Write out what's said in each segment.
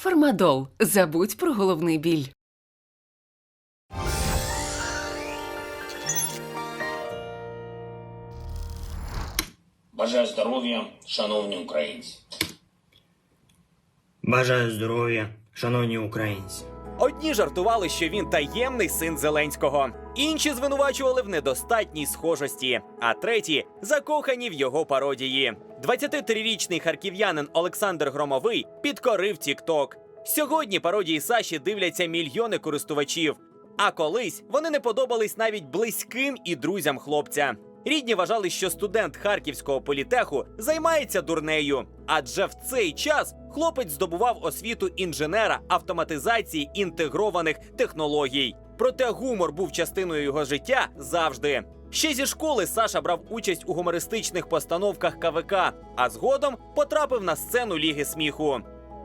Фармадол. Забудь про головний біль. Бажаю здоров'я, шановні українці. Бажаю здоров'я, шановні українці. Одні жартували, що він таємний син Зеленського, інші звинувачували в недостатній схожості, а треті закохані в його пародії. 23-річний харків'янин Олександр Громовий підкорив Тік-Ток. Сьогодні пародії Саші дивляться мільйони користувачів. А колись вони не подобались навіть близьким і друзям хлопця. Рідні вважали, що студент харківського політеху займається дурнею, адже в цей час хлопець здобував освіту інженера автоматизації інтегрованих технологій. Проте гумор був частиною його життя завжди. Ще зі школи Саша брав участь у гумористичних постановках КВК, а згодом потрапив на сцену Ліги сміху.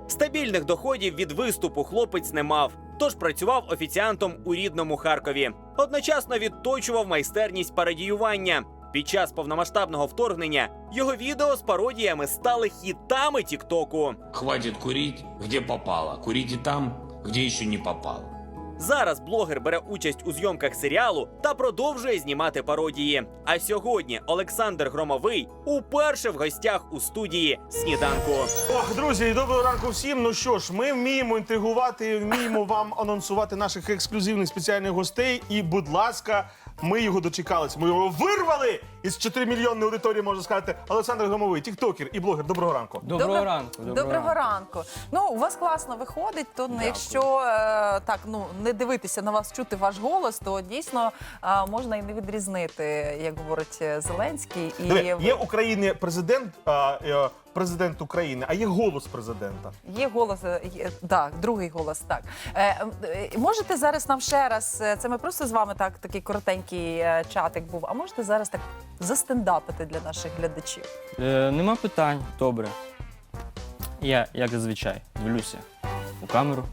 Стабільних доходів від виступу хлопець не мав, тож працював офіціантом у рідному Харкові. Одночасно відточував майстерність пародіювання. Під час повномасштабного вторгнення його відео з пародіями стали хітами Тіктоку. Хватит курить, где попало. Курите там, где еще не попало. Зараз блогер бере участь у зйомках серіалу та продовжує знімати пародії. А сьогодні Олександр Громовий уперше в гостях у студії сніданку. Ох, друзі, доброго ранку всім. Ну що ж, ми вміємо інтригувати, вміємо вам анонсувати наших ексклюзивних спеціальних гостей. І, будь ласка, ми його дочекалися. Ми його вирвали із 4 мільйонної аудиторії, можна сказати. Олександр Громовий, тіктокер і блогер. Доброго ранку. Доброго Добро- ранку. Доброго, ранку. Ну, у вас класно виходить. То ну, якщо е, так ну не дивитися на вас, чути ваш голос, то дійсно е, можна і не відрізнити, як говорить е, Зеленський. І Диви, Є України президент, а, е, президент України, а є голос президента. Є голос, е, є, так, другий голос. Так е, е, можете зараз нам ще раз. е, Це ми просто з вами так такий коротенький е, чатик був. А можете зараз так застендапити для наших глядачів? Е, нема питань, добре. Я, як зазвичай, дивлюся у камеру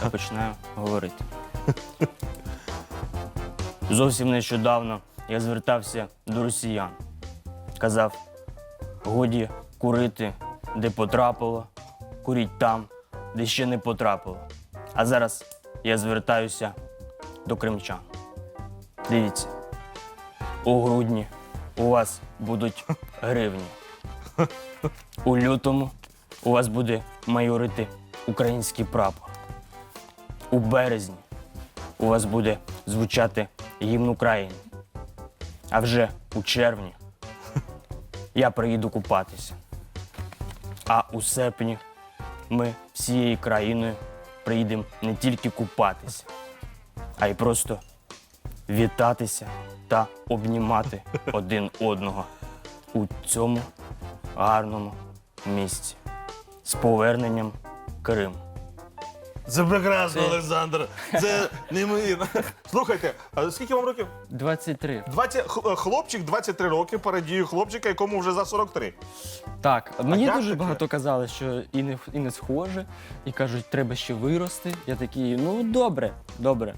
та починаю говорити. Зовсім нещодавно я звертався до росіян. Казав, годі курити, де потрапило, куріть там, де ще не потрапило. А зараз я звертаюся до кримчан. Дивіться, у грудні у вас будуть гривні. У лютому у вас буде майорити український прапор. У березні у вас буде звучати гімн України. А вже у червні я приїду купатися. А у серпні ми всією країною приїдемо не тільки купатися, а й просто вітатися та обнімати один одного у цьому гарному місці з поверненням Крим. Це прекрасно, Це- Олександр. Це неймовірно. Слухайте, а скільки вам років? 23. 20, х- хлопчик 23 роки парадію хлопчика, якому вже за 43. Так, мені як дуже таке? багато казали, що і не, і не схоже, і кажуть, треба ще вирости. Я такий, ну добре, добре.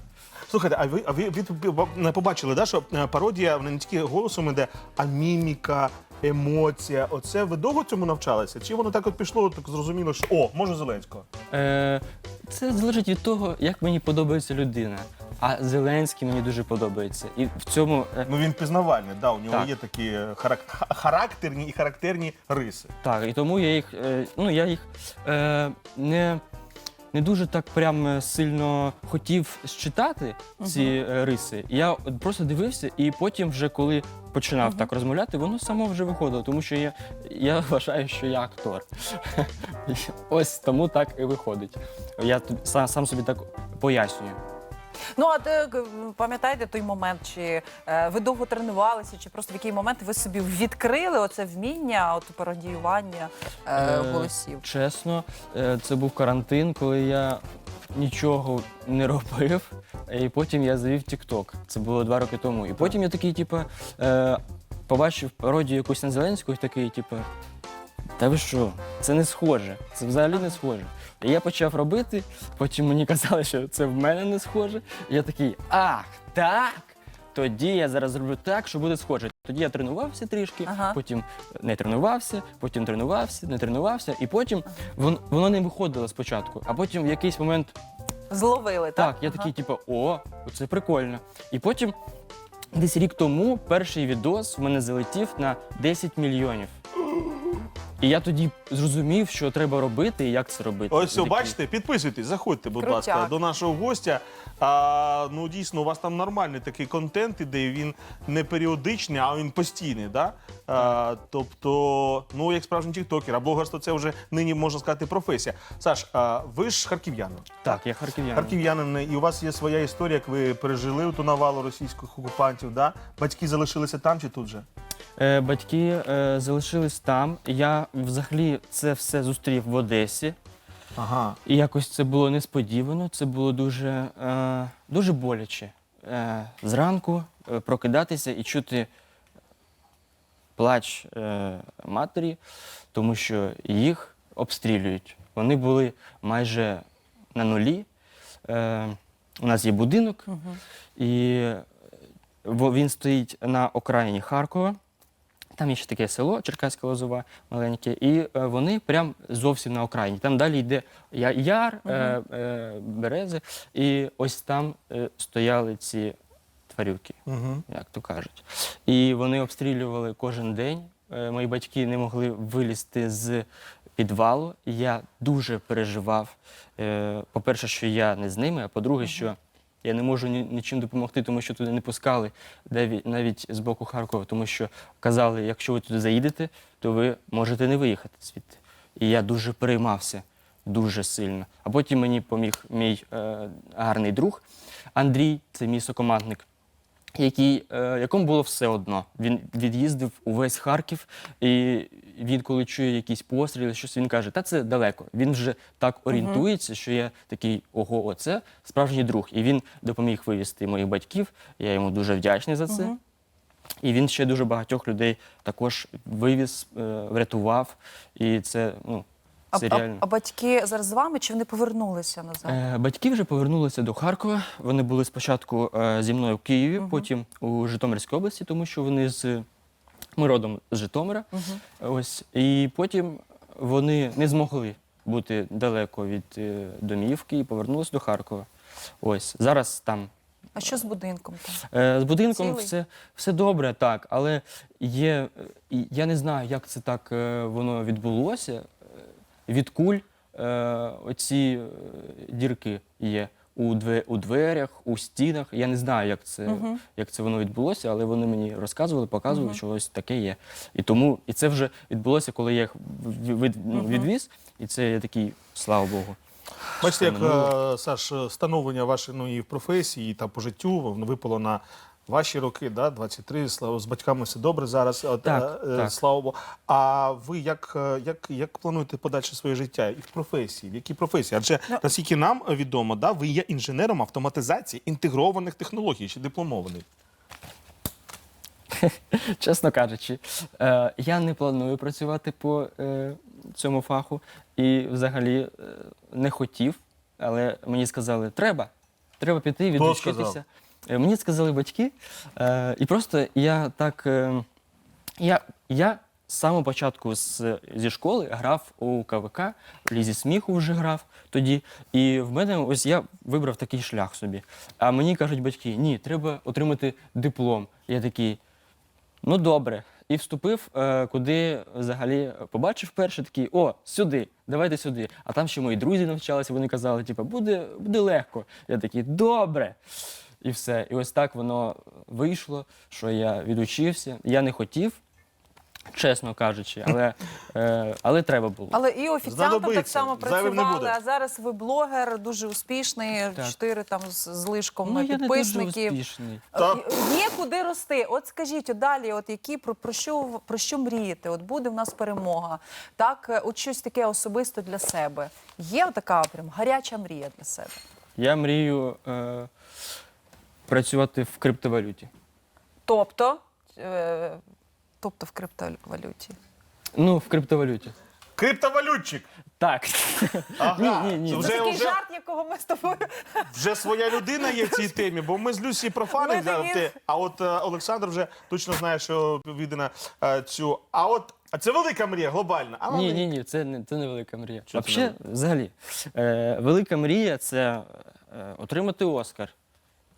Слухайте, а ви, а ви, ви побачили, да, що е, пародія вона не тільки голосом іде, а міміка, емоція. Оце ви довго цьому навчалися? Чи воно так от пішло, так зрозуміло, що о, може Зеленського? Е, це залежить від того, як мені подобається людина. А Зеленський мені дуже подобається. І в цьому е, Ну він пізнавальний, да, у нього Так. є такі харак- ха- характерні і характерні риси. Так, і тому я їх, е, ну, я їх е, не, не дуже так прям е, сильно хотів считати, ці е, риси. Я от просто дивився, і потім, вже коли починав так розмовляти, воно само вже виходило, тому що я, я вважаю, що я актор. Ось тому так і виходить. Я тут сам, сам собі так пояснюю. Ну а те, к- пам'ятаєте той момент, чи е, ви довго тренувалися, чи просто в який момент ви собі відкрили оце вміння, от пародіювання е, Е, голосів? Чесно, е, це був карантин, коли я нічого не робив, і потім я завів TikTok. Це було два роки тому. І потім я такий, типу, е, побачив пародію якусь на Зеленського і такий, типу, та ви що, це не схоже, це взагалі не схоже. І я почав робити, потім мені казали, що це в мене не схоже. І я такий, ах, так. Тоді я зараз зроблю так, що буде схоже. Тоді я тренувався трішки, Ага. потім не тренувався, потім тренувався, не тренувався, і потім вон- воно не виходило спочатку. А потім в якийсь момент Зловили, так? так, я такий, типу, о, це прикольно. І потім, десь рік тому, перший відос в мене залетів на 10 мільйонів. І я тоді зрозумів, що треба робити і як це робити. Ось, все, бачите, підписуйтесь, заходьте, будь Крутяк. ласка, до нашого гостя. А, ну, дійсно, у вас там нормальний такий контент іде, він не періодичний, а він постійний. Да? А, тобто, ну, як справжній тіктокер, а блогерство це вже нині можна сказати професія. Саш, а, ви ж харків'янин. Так, я харків'янин. Харків'янин, і у вас є своя історія, як ви пережили ту навалу російських окупантів. Да? Батьки залишилися там чи тут же? Е, батьки е, залишились там. Я взагалі це все зустрів в Одесі. Ага. І якось це було несподівано, це було дуже, е, дуже боляче. Зранку прокидатися і чути плач матері, тому що їх обстрілюють. Вони були майже на нулі. У нас є будинок, і він стоїть на окраїні Харкова. Там є ще таке село Черкаська Лозова маленьке, і е, вони прям зовсім на окраїні. Там далі йде яр, е, е, берези, і ось там е, стояли ці тварюки, Угу. як то кажуть. І вони обстрілювали кожен день. Е, Мої батьки не могли вилізти з підвалу. Я дуже переживав. По-перше, що я не з ними, а по-друге, що я не можу нічим допомогти, тому що туди не пускали навіть, з боку Харкова, тому що казали, якщо ви туди заїдете, то ви можете не виїхати звідти. І я дуже переймався, дуже сильно. А потім мені поміг мій е, гарний друг Андрій, це мій сокомандник який, е, якому було все одно. Він від'їздив увесь Харків, і він, коли чує якісь постріли, щось він каже, та це далеко. Він вже так орієнтується, що я такий, ого, оце справжній друг. І він допоміг вивезти моїх батьків. Я йому дуже вдячний за це. І він ще дуже багатьох людей також вивіз, е, врятував. І це, ну, А, це а, реально. а батьки зараз з вами чи вони повернулися назад? Е, Батьки вже повернулися до Харкова. Вони були спочатку е, зі мною в Києві, потім у Житомирській області, тому що вони з ми родом з Житомира. Ось і потім вони не змогли бути далеко від е, домівки і повернулися до Харкова. Ось зараз там. А що з будинком там? Е, З будинком Цілий? все, все добре, так, але є, е, і я не знаю, як це так е, воно відбулося. Від куль е, оці е, дірки є у, две, у дверях, у стінах. Я не знаю, як це, як це воно відбулося, але вони мені розказували, показували, що ось таке є. І тому і це вже відбулося, коли я їх від, ну, відвіз, і це я такий, слава Богу. Бачите, як е, Саш, становлення ваше ну, і в професії, і та по життю воно випало на ваші роки, да, 23, слава з батьками все добре зараз. От, Так, е, так. Слава Богу. А ви як, е, як, як плануєте подальше своє життя і в професії? В якій професії? Адже наскільки нам відомо, да, ви є інженером автоматизації інтегрованих технологій чи дипломований. Чесно кажучи, е, я не планую працювати по е, цьому фаху і взагалі е, не хотів, але мені сказали, треба, треба піти сказав? Е, Мені сказали батьки, е, і просто я так. е, Я, я з самого початку з, зі школи грав у КВК, в лізі сміху вже грав тоді. І в мене ось я вибрав такий шлях собі. А мені кажуть батьки, ні, треба отримати диплом. Я такий, ну добре. І вступив, е, куди взагалі побачив перше такий, о, сюди, давайте сюди. А там ще мої друзі навчалися, вони казали, типу, буде, буде легко. Я такий, добре. І все. І ось так воно вийшло, що я відучився. Я не хотів, чесно кажучи, але, е, але треба було. Але і офіціантом так Знадобиться. само Зайвим не працювали, буде. а зараз ви блогер, дуже успішний, Так. чотири там з з лишком ну, на я не дуже підписників. успішний. Е, Є куди рости. От скажіть, от далі, от які про, про що в- про що мрієте? От буде в нас перемога. Так, е, от щось таке особисто для себе. Є така прям гаряча мрія для себе. Я мрію е, працювати в криптовалюті. Тобто, е, тобто в криптовалюті. Ну, в криптовалюті. Криптовалютчик. Так. Ага. Ні, ні, ні. Це Вже, такий вже, жарт, якого ми з тобою. вже своя людина є в цій темі, бо ми з Люсі профани, Ми да, такі- те. а от е, Олександр вже точно знає, що віде на е, цю. А от а це велика мрія, глобальна. А Ні, ні, ні, це не це не велика мрія. Що це Взагалі, взагалі, е, велика мрія це е, отримати Оскар.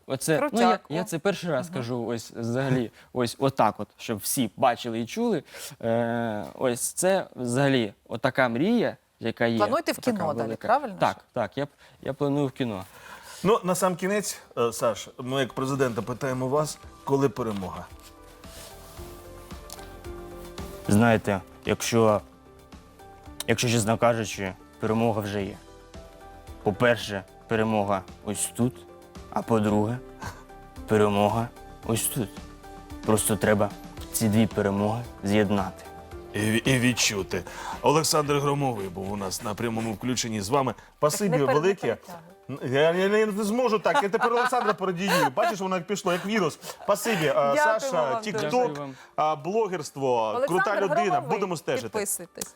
Оце, ну, я, Крутяк, о. я це перший раз кажу, ось взагалі, ось отак, от, щоб всі бачили і чули. Е, ось це взагалі отака мрія, яка є. Плануєте в отака кіно далі, велика. правильно Так, так. Я, п- я планую в кіно. Ну, на сам кінець, е, Саш, ми як президента питаємо вас, коли перемога. Знаєте, якщо, якщо чесно кажучи, перемога вже є. По-перше, перемога ось тут, а по-друге, перемога ось тут. Просто треба ці дві перемоги з'єднати. І, і відчути. Олександр Громовий був у нас на прямому включенні з вами. Пасибі не пере- не велике. Я, я, не- не зможу так. Я тепер Олександра пародію. Бачиш, воно як пішло, як вірус. Пасибі, Дякуємо Саша, вам дуже. Тік-Ток, вам. а, блогерство, крута людина. Громовий, Будемо стежити. Підписуйтесь.